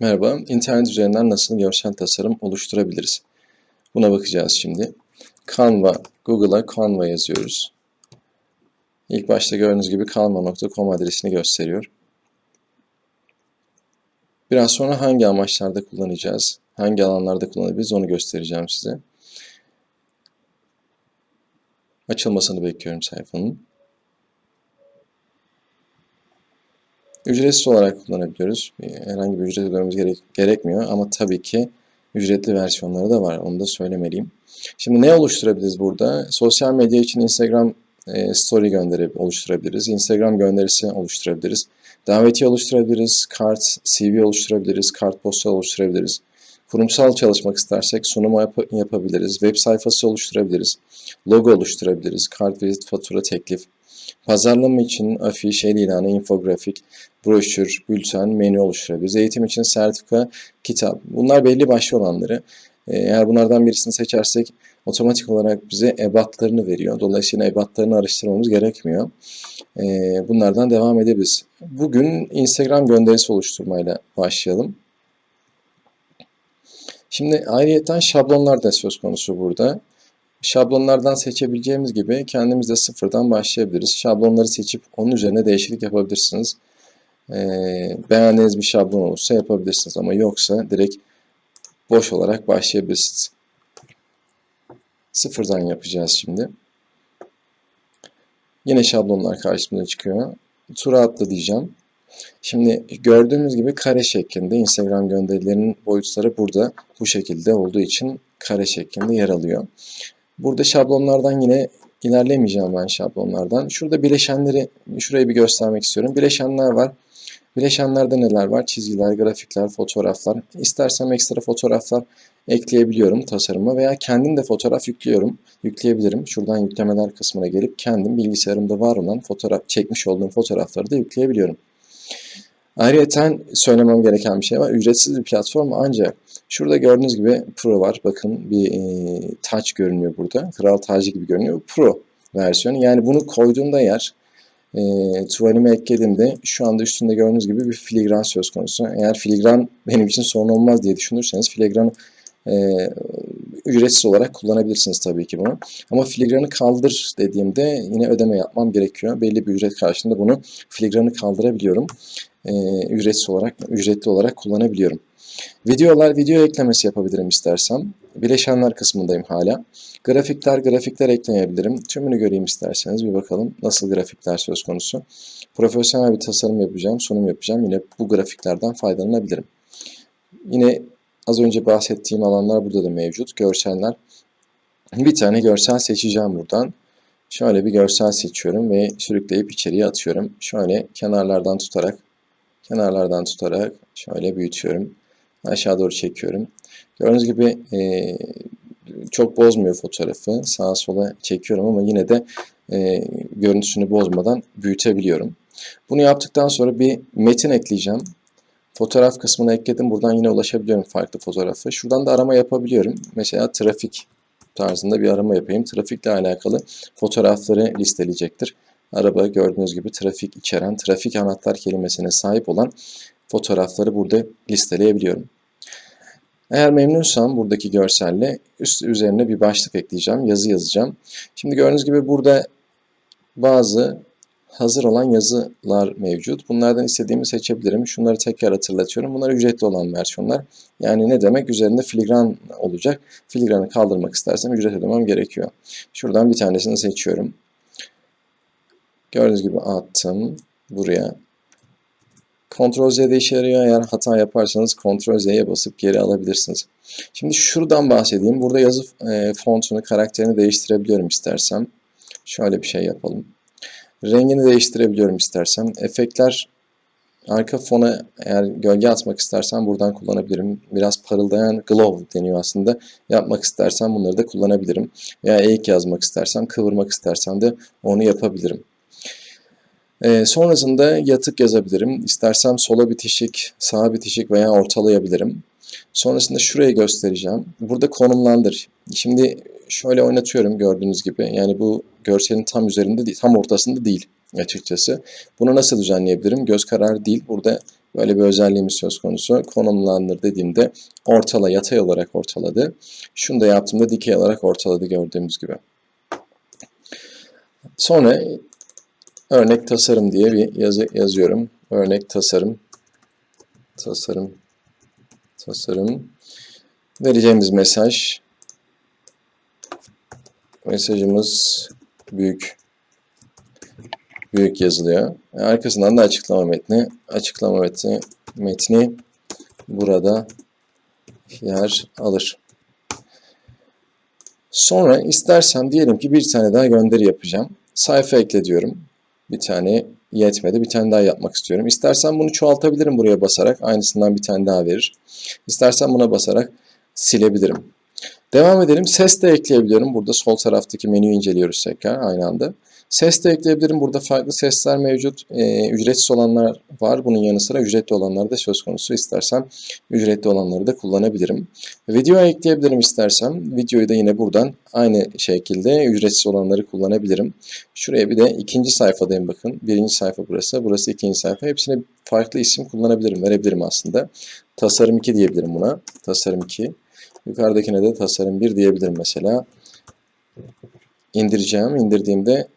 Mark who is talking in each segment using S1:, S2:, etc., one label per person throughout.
S1: Merhaba, internet üzerinden nasıl görsel tasarım oluşturabiliriz? Buna bakacağız şimdi. Canva, Google'a Canva yazıyoruz. İlk başta gördüğünüz gibi canva.com adresini gösteriyor. Biraz sonra hangi amaçlarda kullanacağız, hangi alanlarda kullanabiliriz onu göstereceğim size. Açılmasını bekliyorum sayfanın. Ücretsiz olarak kullanabiliyoruz. Herhangi bir ücret ödememiz gerek, gerekmiyor ama tabii ki ücretli versiyonları da var. Onu da söylemeliyim. Şimdi ne oluşturabiliriz burada? Sosyal medya için Instagram e, story gönderip oluşturabiliriz. Instagram gönderisi oluşturabiliriz. Davetiye oluşturabiliriz. Kart, CV oluşturabiliriz. Kart postal oluşturabiliriz. Kurumsal çalışmak istersek sunumu yap yapabiliriz. Web sayfası oluşturabiliriz. Logo oluşturabiliriz. Kart, vizit, fatura, teklif. Pazarlama için afiş, el ilanı, infografik, broşür, bülten, menü oluşturabiliriz. Eğitim için sertifika, kitap. Bunlar belli başlı olanları. Ee, eğer bunlardan birisini seçersek otomatik olarak bize ebatlarını veriyor. Dolayısıyla ebatlarını araştırmamız gerekmiyor. Ee, bunlardan devam edebiliriz. Bugün Instagram gönderisi oluşturmayla başlayalım. Şimdi ayrıyeten şablonlar da söz konusu burada. Şablonlardan seçebileceğimiz gibi kendimiz de sıfırdan başlayabiliriz. Şablonları seçip onun üzerine değişiklik yapabilirsiniz. Ee, beğendiğiniz bir şablon olursa yapabilirsiniz ama yoksa direkt boş olarak başlayabilirsiniz. Sıfırdan yapacağız şimdi. Yine şablonlar karşımıza çıkıyor. Tura atla diyeceğim. Şimdi gördüğümüz gibi kare şeklinde Instagram gönderilerinin boyutları burada bu şekilde olduğu için kare şeklinde yer alıyor. Burada şablonlardan yine ilerlemeyeceğim ben şablonlardan. Şurada bileşenleri şurayı bir göstermek istiyorum. Bileşenler var. Bileşenlerde neler var? Çizgiler, grafikler, fotoğraflar. İstersem ekstra fotoğraflar ekleyebiliyorum tasarıma veya kendim de fotoğraf yüklüyorum. Yükleyebilirim. Şuradan yüklemeler kısmına gelip kendim bilgisayarımda var olan fotoğraf çekmiş olduğum fotoğrafları da yükleyebiliyorum. Ayrıca söylemem gereken bir şey var. Ücretsiz bir platform ancak şurada gördüğünüz gibi Pro var. Bakın bir e, taç görünüyor burada. Kral tacı gibi görünüyor. Pro versiyonu. Yani bunu koyduğumda yer e, tuvalime eklediğimde şu anda üstünde gördüğünüz gibi bir filigran söz konusu. Eğer filigran benim için sorun olmaz diye düşünürseniz filigranı e, ücretsiz olarak kullanabilirsiniz tabii ki bunu. Ama filigranı kaldır dediğimde yine ödeme yapmam gerekiyor. Belli bir ücret karşılığında bunu filigranı kaldırabiliyorum. E, ücretsiz olarak ücretli olarak kullanabiliyorum. Videolar video eklemesi yapabilirim istersem. Bileşenler kısmındayım hala. Grafikler grafikler ekleyebilirim. Tümünü göreyim isterseniz bir bakalım nasıl grafikler söz konusu. Profesyonel bir tasarım yapacağım, sunum yapacağım. Yine bu grafiklerden faydalanabilirim. Yine az önce bahsettiğim alanlar burada da mevcut. Görseller. Bir tane görsel seçeceğim buradan. Şöyle bir görsel seçiyorum ve sürükleyip içeriye atıyorum. Şöyle kenarlardan tutarak kenarlardan tutarak şöyle büyütüyorum. Aşağı doğru çekiyorum. Gördüğünüz gibi e, çok bozmuyor fotoğrafı. Sağa sola çekiyorum ama yine de e, görüntüsünü bozmadan büyütebiliyorum. Bunu yaptıktan sonra bir metin ekleyeceğim. Fotoğraf kısmına ekledim. Buradan yine ulaşabiliyorum farklı fotoğrafı. Şuradan da arama yapabiliyorum. Mesela trafik tarzında bir arama yapayım. Trafikle alakalı fotoğrafları listeleyecektir. Araba gördüğünüz gibi trafik içeren, trafik anahtar kelimesine sahip olan fotoğrafları burada listeleyebiliyorum. Eğer memnunsam buradaki görselle üst üzerine bir başlık ekleyeceğim, yazı yazacağım. Şimdi gördüğünüz gibi burada bazı hazır olan yazılar mevcut. Bunlardan istediğimi seçebilirim. Şunları tekrar hatırlatıyorum. Bunlar ücretli olan versiyonlar. Yani ne demek? Üzerinde filigran olacak. Filigranı kaldırmak istersem ücret ödemem gerekiyor. Şuradan bir tanesini seçiyorum. Gördüğünüz gibi attım buraya. Ctrl Z'de işe yarıyor. Eğer hata yaparsanız Ctrl Z'ye basıp geri alabilirsiniz. Şimdi şuradan bahsedeyim. Burada yazı e, fontunu, karakterini değiştirebiliyorum istersem. Şöyle bir şey yapalım. Rengini değiştirebiliyorum istersem. Efektler arka fona eğer gölge atmak istersem buradan kullanabilirim. Biraz parıldayan glow deniyor aslında. Yapmak istersem bunları da kullanabilirim. Veya eğik yazmak istersem, kıvırmak istersem de onu yapabilirim. E, sonrasında yatık yazabilirim. İstersem sola bitişik, sağa bitişik veya ortalayabilirim. Sonrasında şurayı göstereceğim. Burada konumlandır. Şimdi şöyle oynatıyorum gördüğünüz gibi. Yani bu görselin tam üzerinde değil, tam ortasında değil. açıkçası. Bunu nasıl düzenleyebilirim? Göz kararı değil. Burada böyle bir özelliğimiz söz konusu. Konumlandır dediğimde ortala, yatay olarak ortaladı. Şunu da yaptığımda dikey olarak ortaladı gördüğümüz gibi. Sonra örnek tasarım diye bir yazı yazıyorum. Örnek tasarım, tasarım, tasarım. Vereceğimiz mesaj, mesajımız büyük, büyük yazılıyor. Arkasından da açıklama metni, açıklama metni, metni burada yer alır. Sonra istersem diyelim ki bir tane daha gönderi yapacağım. Sayfa ekle diyorum. Bir tane yetmedi. Bir tane daha yapmak istiyorum. İstersen bunu çoğaltabilirim buraya basarak. Aynısından bir tane daha verir. İstersen buna basarak silebilirim. Devam edelim. Ses de ekleyebiliyorum. Burada sol taraftaki menüyü inceliyoruz tekrar aynı anda. Ses de ekleyebilirim. Burada farklı sesler mevcut. Ee, ücretsiz olanlar var. Bunun yanı sıra ücretli olanlar da söz konusu. İstersem ücretli olanları da kullanabilirim. Video ekleyebilirim istersem. Videoyu da yine buradan aynı şekilde ücretsiz olanları kullanabilirim. Şuraya bir de ikinci sayfadayım bakın. Birinci sayfa burası. Burası ikinci sayfa. Hepsine farklı isim kullanabilirim. Verebilirim aslında. Tasarım 2 diyebilirim buna. Tasarım 2. Yukarıdakine de tasarım 1 diyebilirim mesela. İndireceğim. İndirdiğimde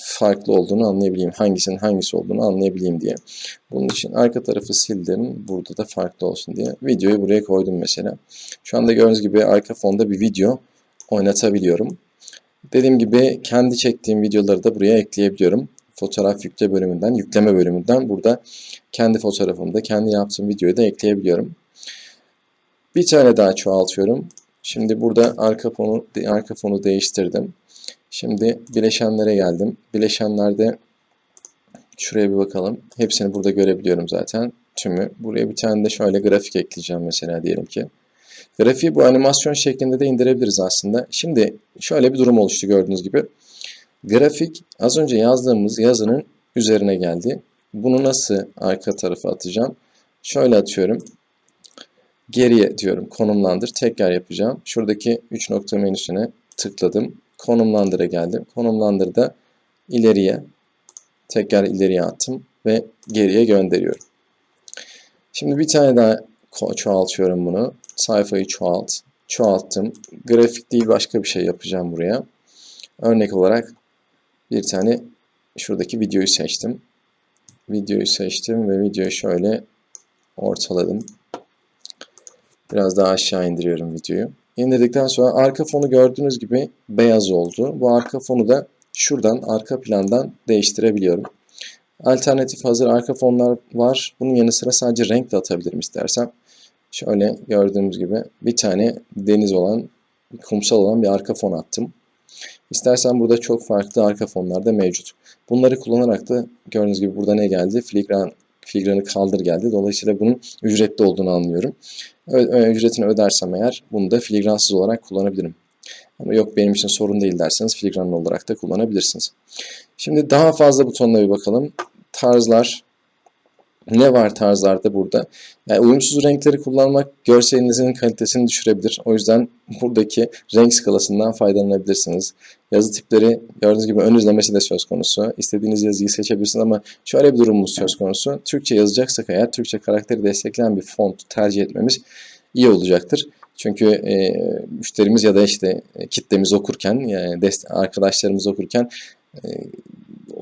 S1: farklı olduğunu anlayabileyim. Hangisinin hangisi olduğunu anlayabileyim diye. Bunun için arka tarafı sildim. Burada da farklı olsun diye. Videoyu buraya koydum mesela. Şu anda gördüğünüz gibi arka fonda bir video oynatabiliyorum. Dediğim gibi kendi çektiğim videoları da buraya ekleyebiliyorum. Fotoğraf yükle bölümünden, yükleme bölümünden burada kendi fotoğrafımda, kendi yaptığım videoyu da ekleyebiliyorum. Bir tane daha çoğaltıyorum. Şimdi burada arka fonu arka fonu değiştirdim. Şimdi bileşenlere geldim. Bileşenlerde şuraya bir bakalım. Hepsini burada görebiliyorum zaten. Tümü. Buraya bir tane de şöyle grafik ekleyeceğim mesela diyelim ki. Grafiği bu animasyon şeklinde de indirebiliriz aslında. Şimdi şöyle bir durum oluştu gördüğünüz gibi. Grafik az önce yazdığımız yazının üzerine geldi. Bunu nasıl arka tarafa atacağım? Şöyle atıyorum. Geriye diyorum konumlandır. Tekrar yapacağım. Şuradaki 3 nokta menüsüne tıkladım. Konumlandır'a geldim. Konumlandır'da ileriye tekrar ileriye attım ve geriye gönderiyorum. Şimdi bir tane daha çoğaltıyorum bunu. Sayfayı çoğalt. Çoğalttım. Grafik değil başka bir şey yapacağım buraya. Örnek olarak bir tane şuradaki videoyu seçtim. Videoyu seçtim ve videoyu şöyle ortaladım. Biraz daha aşağı indiriyorum videoyu. İndirdikten sonra arka fonu gördüğünüz gibi beyaz oldu. Bu arka fonu da şuradan arka plandan değiştirebiliyorum. Alternatif hazır arka fonlar var. Bunun yanı sıra sadece renk de atabilirim istersem. Şöyle gördüğümüz gibi bir tane deniz olan, kumsal olan bir arka fon attım. İstersen burada çok farklı arka fonlar da mevcut. Bunları kullanarak da gördüğünüz gibi burada ne geldi? Filigran, filigranı kaldır geldi. Dolayısıyla bunun ücretli olduğunu anlıyorum. Ücretini ödersem eğer bunu da filigransız olarak kullanabilirim. Ama yok benim için sorun değil derseniz filigranlı olarak da kullanabilirsiniz. Şimdi daha fazla butonuna bir bakalım. Tarzlar, ne var tarzlarda burada? Yani uyumsuz renkleri kullanmak görselinizin kalitesini düşürebilir. O yüzden buradaki renk skalasından faydalanabilirsiniz. Yazı tipleri gördüğünüz gibi ön izlemesi de söz konusu. İstediğiniz yazıyı seçebilirsiniz ama şöyle bir durumumuz söz konusu. Türkçe yazacaksak eğer Türkçe karakteri destekleyen bir font tercih etmemiz iyi olacaktır. Çünkü e, müşterimiz ya da işte kitlemiz okurken, yani arkadaşlarımız okurken e,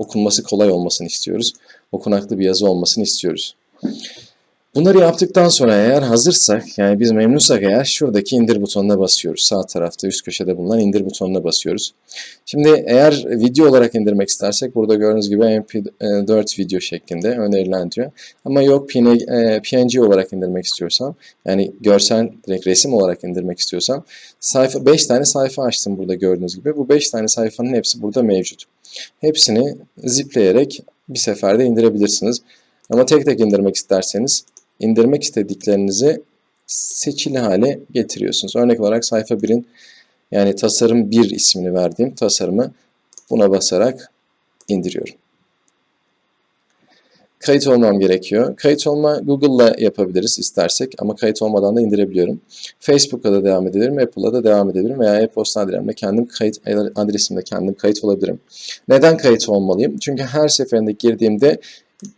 S1: okunması kolay olmasını istiyoruz. Okunaklı bir yazı olmasını istiyoruz. Bunları yaptıktan sonra eğer hazırsak, yani biz memnunsak eğer şuradaki indir butonuna basıyoruz. Sağ tarafta üst köşede bulunan indir butonuna basıyoruz. Şimdi eğer video olarak indirmek istersek burada gördüğünüz gibi MP4 video şeklinde önerilen diyor. Ama yok PNG olarak indirmek istiyorsam, yani görsel direkt resim olarak indirmek istiyorsam sayfa 5 tane sayfa açtım burada gördüğünüz gibi. Bu 5 tane sayfanın hepsi burada mevcut. Hepsini zipleyerek bir seferde indirebilirsiniz. Ama tek tek indirmek isterseniz indirmek istediklerinizi seçili hale getiriyorsunuz. Örnek olarak sayfa 1'in yani tasarım 1 ismini verdiğim tasarımı buna basarak indiriyorum. Kayıt olmam gerekiyor. Kayıt olma Google'la yapabiliriz istersek ama kayıt olmadan da indirebiliyorum. Facebook'a da devam edebilirim, Apple'a da devam edebilirim veya e-posta adresimle kendim kayıt adresimle kendim kayıt olabilirim. Neden kayıt olmalıyım? Çünkü her seferinde girdiğimde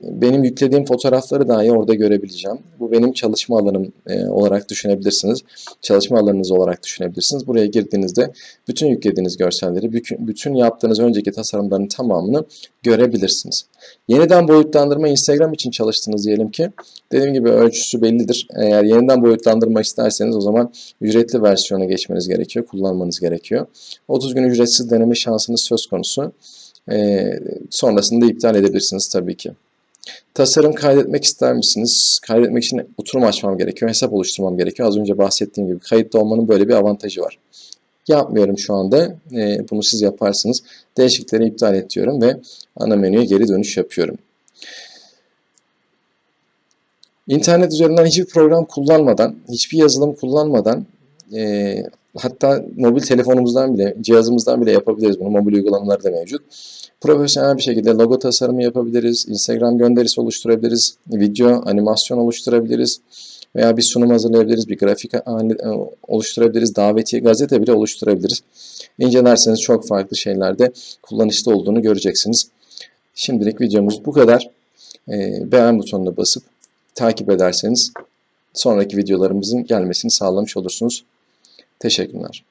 S1: benim yüklediğim fotoğrafları dahi orada görebileceğim. Bu benim çalışma alanım e, olarak düşünebilirsiniz. Çalışma alanınız olarak düşünebilirsiniz. Buraya girdiğinizde bütün yüklediğiniz görselleri, bütün, yaptığınız önceki tasarımların tamamını görebilirsiniz. Yeniden boyutlandırma Instagram için çalıştınız diyelim ki. Dediğim gibi ölçüsü bellidir. Eğer yeniden boyutlandırma isterseniz o zaman ücretli versiyona geçmeniz gerekiyor, kullanmanız gerekiyor. 30 gün ücretsiz deneme şansınız söz konusu. Ee, sonrasında iptal edebilirsiniz tabii ki. Tasarım kaydetmek ister misiniz? Kaydetmek için oturum açmam gerekiyor, hesap oluşturmam gerekiyor. Az önce bahsettiğim gibi kayıtlı olmanın böyle bir avantajı var. Yapmıyorum şu anda. Ee, bunu siz yaparsınız. Değişiklikleri iptal et ve ana menüye geri dönüş yapıyorum. İnternet üzerinden hiçbir program kullanmadan, hiçbir yazılım kullanmadan e, hatta mobil telefonumuzdan bile, cihazımızdan bile yapabiliriz bunu. Mobil uygulamaları da mevcut. Profesyonel bir şekilde logo tasarımı yapabiliriz, Instagram gönderisi oluşturabiliriz, video, animasyon oluşturabiliriz veya bir sunum hazırlayabiliriz, bir grafik oluşturabiliriz, davetiye, gazete bile oluşturabiliriz. İncelerseniz çok farklı şeylerde kullanışlı olduğunu göreceksiniz. Şimdilik videomuz bu kadar. Ee, beğen butonuna basıp takip ederseniz sonraki videolarımızın gelmesini sağlamış olursunuz. Teşekkürler.